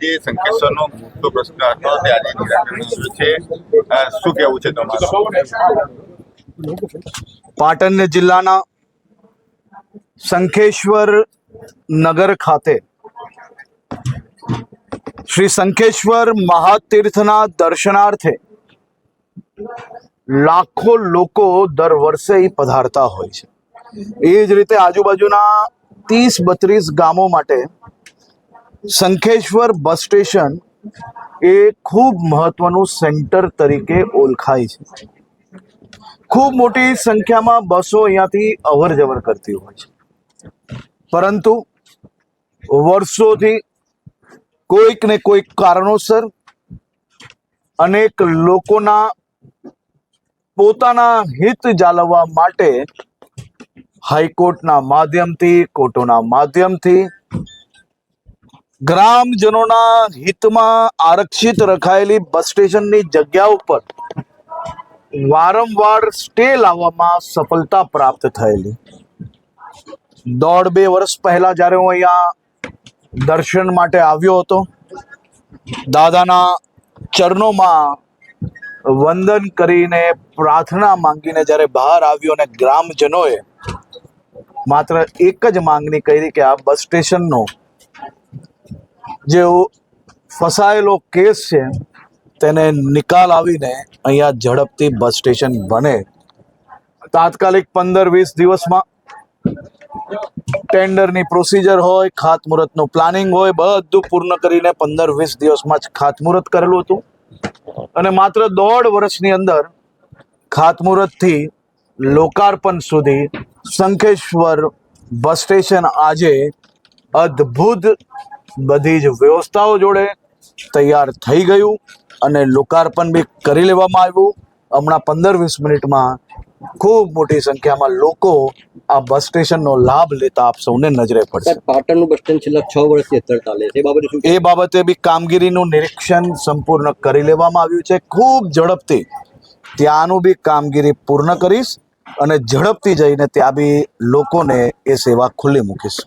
જે સંકેશ્વરનો મોટો પ્રશ્ન હતો તે આજે નિરાકરણ છે. શું કહેવું છે તમારું? પાટણ જિલ્લાના સંખેશ્વર નગર ખાતે શ્રી શંખેશ્વર મહાતીર્થના દર્શનાર્થે લાખો લોકો દર વર્ષે પધારતા હોય છે. એ જ રીતે આજુબાજુના ત્રીસ બત્રીસ ગામો માટે શંખેશ્વર બસ સ્ટેશન એ ખૂબ મહત્વનું સેન્ટર તરીકે ઓળખાય છે. ખૂબ મોટી સંખ્યામાં બસો અહીંયાથી અવર જવર કરતી હોય છે. પરંતુ વર્ષોથી કોઈક ને કોઈક કારણોસર અનેક લોકોના પોતાના હિત જાળવવા માટે હાઈકોર્ટના માધ્યમથી, કોર્ટોના માધ્યમથી ગ્રામજનોના હિતમાં આરક્ષિત રખાયેલી બસ સ્ટેશનની જગ્યા ઉપર વારંવાર સ્ટે લાવવામાં સફળતા પ્રાપ્ત થયેલી. દોઢ બે વર્ષ પહેલા જ્યારે હું અહીંયા દર્શન માટે આવ્યો હતો, દાદાના ચરણોમાં વંદન કરીને પ્રાર્થના માંગીને જ્યારે બહાર આવ્યો અને ગ્રામજનોએ માત્ર એક જ માંગણી કરી કે આ બસ સ્ટેશનનો જે ફસાયેલો કેસ છે, તેને નિકાલ આવીને અહીંયા ઝડપથી બસ સ્ટેશન બને. તાત્કાલિક પંદર વીસ દિવસમાં ટેન્ડરની પ્રોસિજર હોય, ખાતમુહૂર્તનું પ્લાનિંગ હોય, બધું પૂર્ણ કરીને પંદર વીસ દિવસમાં જ ખાતમુહૂર્ત કરેલું હતું. અને માત્ર દોઢ વર્ષની અંદર ખાતમુહૂર્તથી લોકાર્પણ સુધી શંખેશ્વર બસ સ્ટેશન આજે અદ્ભુત બધી જ વ્યવસ્થાઓ જોડે તૈયાર થઈ ગયું અને લોકાર્પણ બી કરી લેવામાં આવ્યું. હમણાં પંદર વીસ મિનિટમાં ખૂબ મોટી સંખ્યામાં લોકો આ બસ સ્ટેશનનો લાભ લેતા આપ સૌને નજરે પડશે. પાટણનું બસ સ્ટેન્ડ છેલ્લા છ વર્ષથી અત્યારે ચાલે છે. એ બાબતે શું એ બાબતે બી કામગીરીનું નિરીક્ષણ સંપૂર્ણ કરી લેવામાં આવ્યું છે. ખૂબ ઝડપથી ત્યાંનું બી કામગીરી પૂર્ણ કરીશ અને ઝડપથી જઈને ત્યાં બી લોકોને એ સેવા ખુલ્લી મૂકીશ.